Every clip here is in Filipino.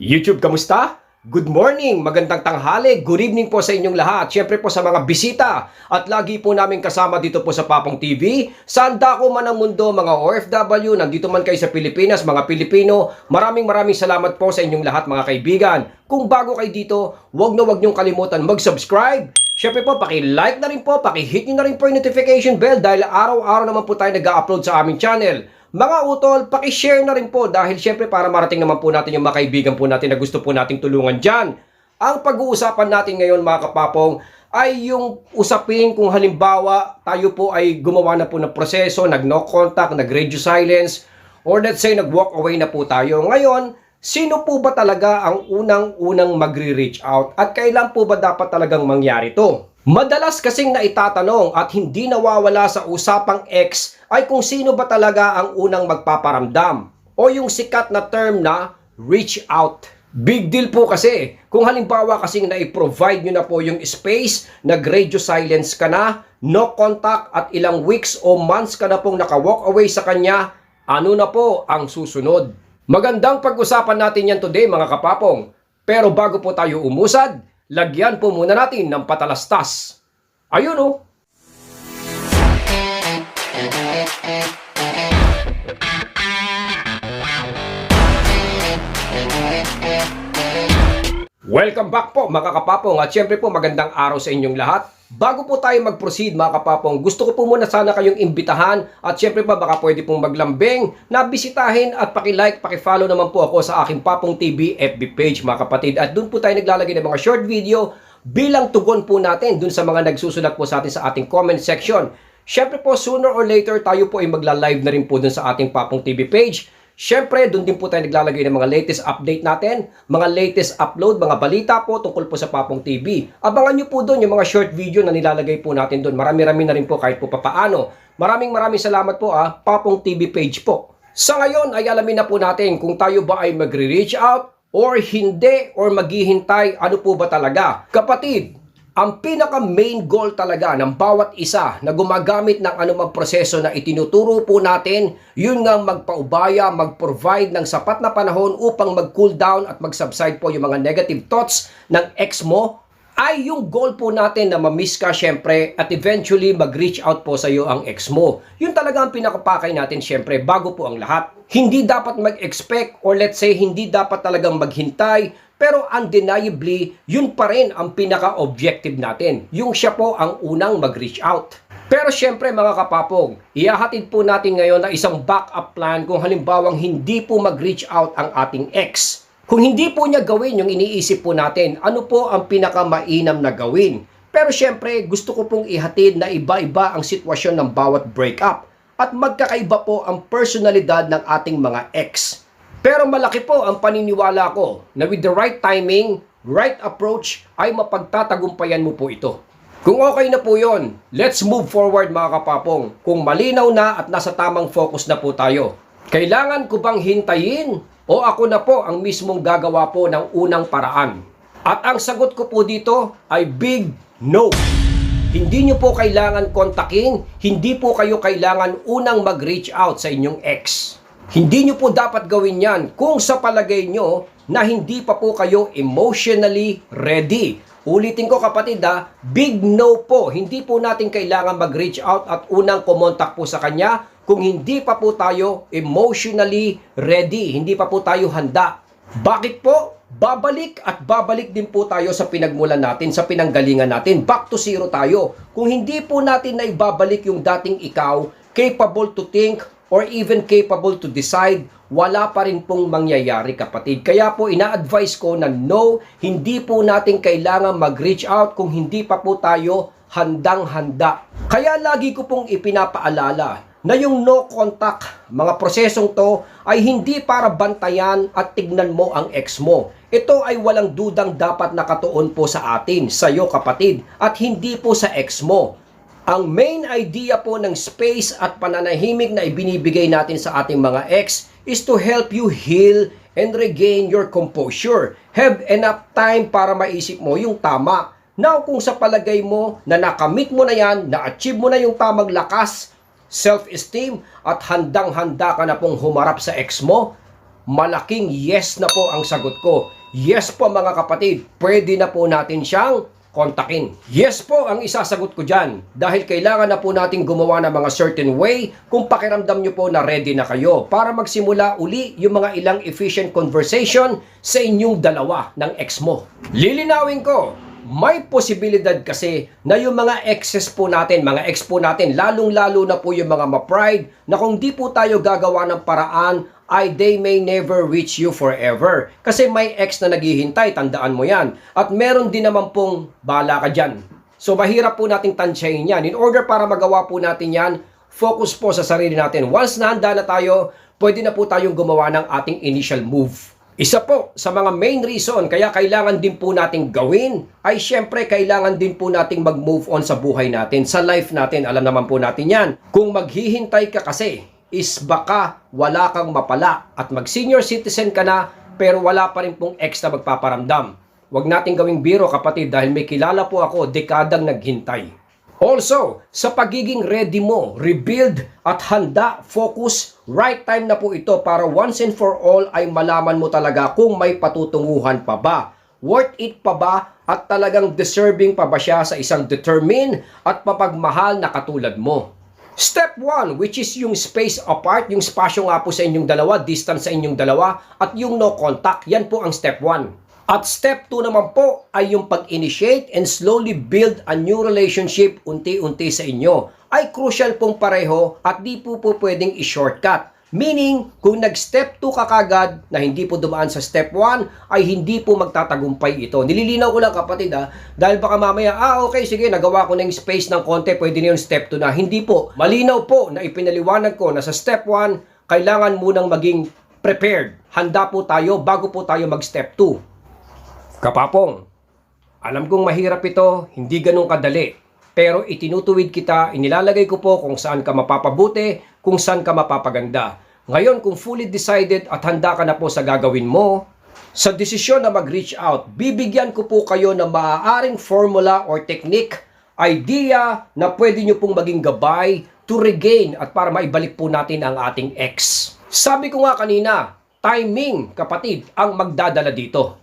YouTube, kamusta? Good morning, magandang tanghali, good evening po sa inyong lahat. Siyempre po sa mga bisita at lagi po namin kasama dito po sa Papong TV. Saan dako man ang mundo, mga OFW, nandito man kayo sa Pilipinas, mga Pilipino, maraming maraming salamat po sa inyong lahat mga kaibigan. Kung bago kayo dito, wag na wag niyong kalimutan mag-subscribe. Siyempre po, paki-like na rin po, paki-hit niyo na rin po yung notification bell dahil araw-araw naman po tayo nag-upload sa aming channel. Mga utol, paki-share na rin po dahil syempre para marating naman po natin yung mga kaibigan po natin na gusto po nating tulungan dyan. Ang pag-uusapan natin ngayon mga kapapong ay yung usapin kung halimbawa tayo po ay gumawa na po ng proseso, nag-no contact, nag-radio silence, or let's say nag-walk away na po tayo. Ngayon, sino po ba talaga ang unang-unang magre-reach out at kailan po ba dapat talagang mangyari to? Madalas kasing naitatanong at hindi nawawala sa usapang X ay kung sino ba talaga ang unang magpaparamdam o yung sikat na term na reach out. Big deal po kasi kung halimbawa kasing na-provide nyo na po yung space, nag-radio silence ka na, no contact at ilang weeks o months ka na pong naka-walk away sa kanya, ano na po ang susunod? Magandang pag-usapan natin yan today mga kapapong. Pero bago po tayo umusad, lagyan po muna natin ng patalastas. Ayun oh. Welcome back po mga kapapong at syempre po magandang araw sa inyong lahat. Bago po tayo mag-proceed mga kapapong, gusto ko po muna sana kayong imbitahan at syempre pa baka pwede pong maglambing na bisitahin at paki-like, paki-follow naman po ako sa aking Papong TV FB page mga kapatid. At doon po tayo naglalagay ng mga short video bilang tugon po natin doon sa mga nagsusulat po sa atin sa ating comment section. Syempre po sooner or later tayo po ay magla-live na rin po doon sa ating Papong TV page. Siyempre, doon din po tayo naglalagay ng mga latest update natin, mga latest upload, mga balita po tungkol po sa Papong TV. Abangan nyo po doon yung mga short video na nilalagay po natin doon. Marami-rami na rin po kahit po papaano. Maraming maraming salamat po ah, Papong TV page po. Sa ngayon ay alamin na po natin kung tayo ba ay magre-reach out or hindi or maghihintay ano po ba talaga. Kapatid, ang pinaka main goal talaga ng bawat isa na gumagamit ng anumang proseso na itinuturo po natin, yun nga magpaubaya, mag-provide ng sapat na panahon upang mag-cool down at mag-subside po yung mga negative thoughts ng ex mo, ay yung goal po natin na ma-miss ka syempre at eventually mag-reach out po sa iyo ang ex mo. Yun talaga ang pinakapakay natin syempre bago po ang lahat. Hindi dapat mag-expect or let's say hindi dapat talagang maghintay pero undeniably, yun pa rin ang pinaka-objective natin. Yung siya po ang unang mag-reach out. Pero syempre mga kapapong, ihahatid po natin ngayon na isang backup plan kung halimbawang hindi po mag-reach out ang ating ex. Kung hindi po niya gawin yung iniisip po natin, ano po ang pinakamainam na gawin? Pero syempre, gusto ko pong ihatid na iba-iba ang sitwasyon ng bawat breakup at magkakaiba po ang personalidad ng ating mga ex. Pero malaki po ang paniniwala ko na with the right timing, right approach, ay mapagtatagumpayan mo po ito. Kung okay na po yon, let's move forward mga kapapong. Kung malinaw na at nasa tamang focus na po tayo. Kailangan ko bang hintayin o ako na po ang mismong gagawa po ng unang paraan? At ang sagot ko po dito ay big no. Hindi nyo po kailangan kontakin, hindi po kayo kailangan unang mag-reach out sa inyong ex. Hindi nyo po dapat gawin yan kung sa palagay nyo na hindi pa po kayo emotionally ready. Ulitin ko kapatid ha, big no po. Hindi po natin kailangan mag-reach out at unang kumontak po sa kanya kung hindi pa po tayo emotionally ready. Hindi pa po tayo handa. Bakit po? Babalik at babalik din po tayo sa pinagmulan natin, sa pinanggalingan natin. Back to zero tayo. Kung hindi po natin na ibabalik yung dating ikaw, capable to think, or even capable to decide, wala pa rin pong mangyayari kapatid. Kaya po ina-advise ko na no, hindi po natin kailangan mag-reach out kung hindi pa po tayo handang-handa. Kaya lagi ko pong ipinapaalala na yung no contact, mga prosesong to ay hindi para bantayan at tignan mo ang ex mo. Ito ay walang dudang dapat nakatuon po sa atin, sa iyo kapatid, at hindi po sa ex mo. Ang main idea po ng space at pananahimik na ibinibigay natin sa ating mga ex is to help you heal and regain your composure. Have enough time para maisip mo yung tama. Now, kung sa palagay mo na nakamit mo na yan, na-achieve mo na yung tamang lakas, self-esteem, at handang-handa ka na pong humarap sa ex mo, malaking yes na po ang sagot ko. Yes po mga kapatid, pwede na po natin siyang kontakin. Yes po ang isasagot ko dyan dahil kailangan na po natin gumawa ng mga certain way kung pakiramdam nyo po na ready na kayo para magsimula uli yung mga ilang efficient conversation sa inyong dalawa ng ex mo. Lilinawin ko, may posibilidad kasi na yung mga exes po natin, mga ex po natin, lalong-lalo na po yung mga ma-pride na kung di po tayo gagawa ng paraan ay they may never reach you forever. Kasi may ex na naghihintay, tandaan mo yan. At meron din naman pong bala ka dyan. So mahirap po nating tansyahin yan. In order para magawa po natin yan, focus po sa sarili natin. Once na handa na tayo, pwede na po tayong gumawa ng ating initial move. Isa po sa mga main reason kaya kailangan din po nating gawin ay syempre kailangan din po nating mag-move on sa buhay natin, sa life natin. Alam naman po natin yan. Kung maghihintay ka kasi is baka wala kang mapala at mag-senior citizen ka na pero wala pa rin pong ex na magpaparamdam. Huwag nating gawing biro kapatid dahil may kilala po ako dekadang naghintay. Also, sa pagiging ready mo, rebuild at handa, focus, right time na po ito para once and for all ay malaman mo talaga kung may patutunguhan pa ba. Worth it pa ba at talagang deserving pa ba siya sa isang determined at papagmahal na katulad mo. Step 1, which is yung space apart, yung spasyo nga po sa inyong dalawa, distance sa inyong dalawa, at yung no contact, yan po ang step 1. At step 2 naman po ay yung pag-initiate and slowly build a new relationship unti-unti sa inyo. Ay crucial pong pareho at di po po pwedeng i-shortcut. Meaning, kung nag-step 2 ka kagad na hindi po dumaan sa step 1, ay hindi po magtatagumpay ito. Nililinaw ko lang kapatid ha, dahil baka mamaya, ah okay, sige, nagawa ko na yung space ng konti, pwede na yung step 2 na. Hindi po. Malinaw po na ipinaliwanag ko na sa step 1, kailangan munang maging prepared. Handa po tayo bago po tayo mag-step 2. Kapapong, alam kong mahirap ito, hindi ganun kadali. Pero itinutuwid kita, inilalagay ko po kung saan ka mapapabuti, kung saan ka mapapaganda. Ngayon, kung fully decided at handa ka na po sa gagawin mo, sa desisyon na mag-reach out, bibigyan ko po kayo ng maaaring formula or technique, idea na pwede nyo pong maging gabay to regain at para maibalik po natin ang ating ex. Sabi ko nga kanina, timing, kapatid, ang magdadala dito.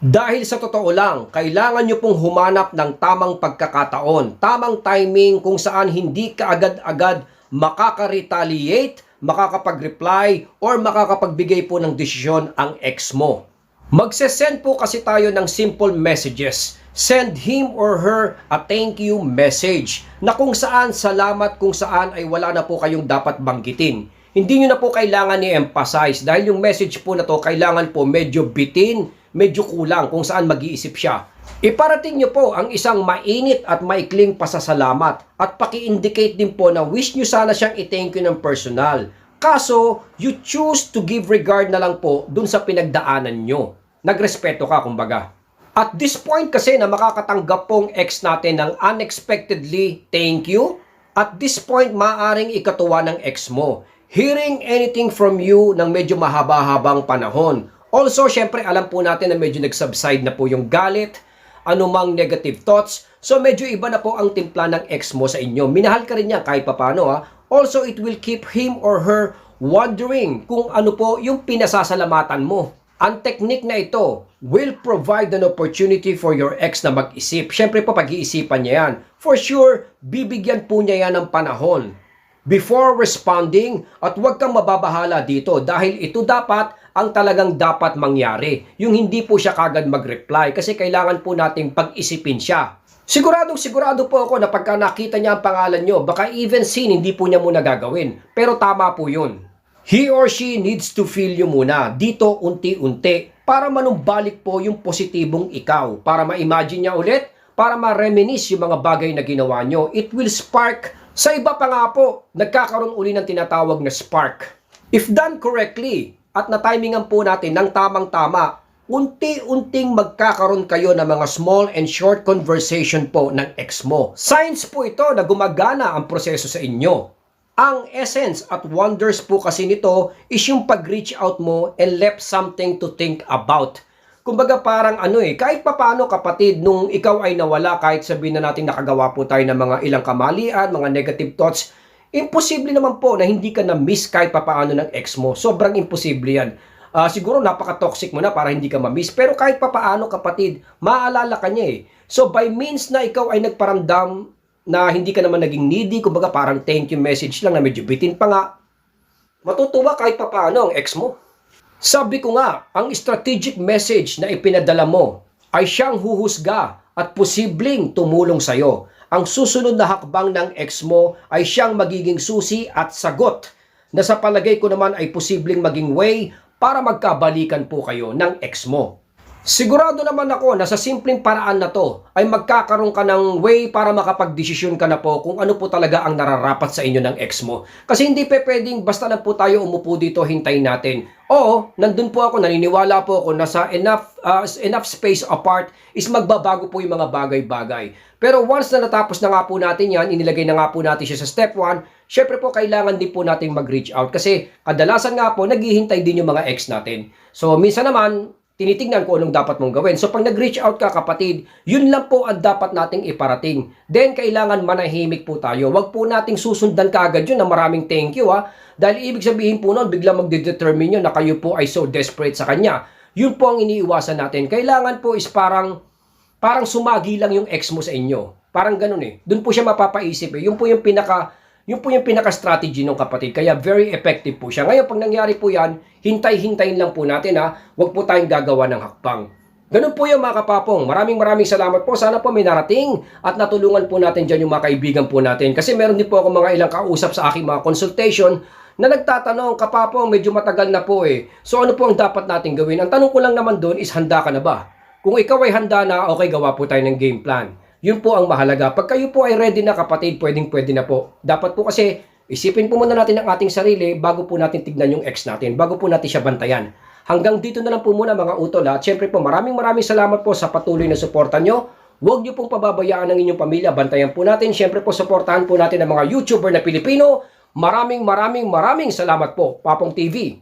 Dahil sa totoo lang, kailangan nyo pong humanap ng tamang pagkakataon, tamang timing kung saan hindi ka agad-agad makaka-retaliate, makakapag-reply, or makakapagbigay po ng desisyon ang ex mo. Magsesend po kasi tayo ng simple messages. Send him or her a thank you message na kung saan salamat kung saan ay wala na po kayong dapat banggitin. Hindi nyo na po kailangan i-emphasize dahil yung message po na to kailangan po medyo bitin, medyo kulang kung saan mag-iisip siya. Iparating nyo po ang isang mainit at maikling pasasalamat at paki-indicate din po na wish nyo sana siyang i-thank you ng personal. Kaso, you choose to give regard na lang po dun sa pinagdaanan nyo. Nagrespeto ka kumbaga. At this point kasi na makakatanggap pong ex natin ng unexpectedly thank you, at this point maaring ikatuwa ng ex mo. Hearing anything from you ng medyo mahaba-habang panahon. Also, syempre alam po natin na medyo nag-subside na po yung galit, anumang negative thoughts. So medyo iba na po ang timpla ng ex mo sa inyo. Minahal ka rin niya kahit papano ha. Also, it will keep him or her wondering kung ano po yung pinasasalamatan mo. Ang technique na ito will provide an opportunity for your ex na mag-isip. Siyempre po pag-iisipan niya yan. For sure, bibigyan po niya yan ng panahon before responding at huwag kang mababahala dito dahil ito dapat ang talagang dapat mangyari. Yung hindi po siya kagad mag-reply kasi kailangan po nating pag-isipin siya. Siguradong sigurado po ako na pagka nakita niya ang pangalan nyo, baka even sin hindi po niya muna gagawin. Pero tama po yun. He or she needs to feel you muna dito unti-unti para manumbalik po yung positibong ikaw. Para ma-imagine niya ulit, para ma-reminisce yung mga bagay na ginawa nyo. It will spark sa iba pa nga po, nagkakaroon uli ng tinatawag na spark. If done correctly, at na-timingan po natin ng tamang-tama, unti-unting magkakaroon kayo ng mga small and short conversation po ng ex mo. Signs po ito na gumagana ang proseso sa inyo. Ang essence at wonders po kasi nito is yung pag-reach out mo and left something to think about. Kumbaga parang ano eh, kahit papano kapatid, nung ikaw ay nawala, kahit sabihin na natin nakagawa po tayo ng mga ilang kamalian, mga negative thoughts, imposible naman po na hindi ka na-miss kahit papaano ng ex mo. Sobrang imposible yan. ah, siguro napaka-toxic mo na para hindi ka ma-miss. Pero kahit papaano kapatid, maaalala ka niya eh. So by means na ikaw ay nagparamdam na hindi ka naman naging needy, kumbaga parang thank you message lang na medyo bitin pa nga, matutuwa kahit papaano ang ex mo. Sabi ko nga, ang strategic message na ipinadala mo ay siyang huhusga at posibleng tumulong sa'yo. Ang susunod na hakbang ng ex mo ay siyang magiging susi at sagot na sa palagay ko naman ay posibleng maging way para magkabalikan po kayo ng ex mo. Sigurado naman ako na sa simpleng paraan na to ay magkakaroon ka ng way para makapagdesisyon ka na po kung ano po talaga ang nararapat sa inyo ng ex mo. Kasi hindi pe pwedeng basta lang po tayo umupo dito hintayin natin. Oo, nandun po ako, naniniwala po ako na sa enough, uh, enough space apart is magbabago po yung mga bagay-bagay. Pero once na natapos na nga po natin yan, inilagay na nga po natin siya sa step 1, syempre po kailangan din po natin mag-reach out kasi kadalasan nga po naghihintay din yung mga ex natin. So minsan naman, tinitingnan ko anong dapat mong gawin. So pag nag-reach out ka kapatid, yun lang po ang dapat nating iparating. Then kailangan manahimik po tayo. Huwag po nating susundan kaagad yun na maraming thank you ha. Dahil ibig sabihin po nun, biglang magdedetermine yun na kayo po ay so desperate sa kanya. Yun po ang iniiwasan natin. Kailangan po is parang parang sumagi lang yung ex mo sa inyo. Parang ganun eh. Doon po siya mapapaisip eh. Yun po yung pinaka yun po yung pinaka-strategy ng kapatid. Kaya very effective po siya. Ngayon, pag nangyari po yan, hintay-hintayin lang po natin ha. Huwag po tayong gagawa ng hakbang. Ganun po yung mga kapapong. Maraming maraming salamat po. Sana po may narating at natulungan po natin dyan yung mga kaibigan po natin. Kasi meron din po ako mga ilang kausap sa aking mga consultation na nagtatanong, kapapong, medyo matagal na po eh. So ano po ang dapat natin gawin? Ang tanong ko lang naman doon is handa ka na ba? Kung ikaw ay handa na, okay, gawa po tayo ng game plan. Yun po ang mahalaga. Pag kayo po ay ready na kapatid, pwedeng pwede na po. Dapat po kasi isipin po muna natin ang ating sarili bago po natin tignan yung ex natin, bago po natin siya bantayan. Hanggang dito na lang po muna mga utol. At syempre po maraming maraming salamat po sa patuloy na suporta nyo. Huwag nyo pong pababayaan ang inyong pamilya. Bantayan po natin. Syempre po suportahan po natin ang mga YouTuber na Pilipino. Maraming maraming maraming salamat po. Papong TV.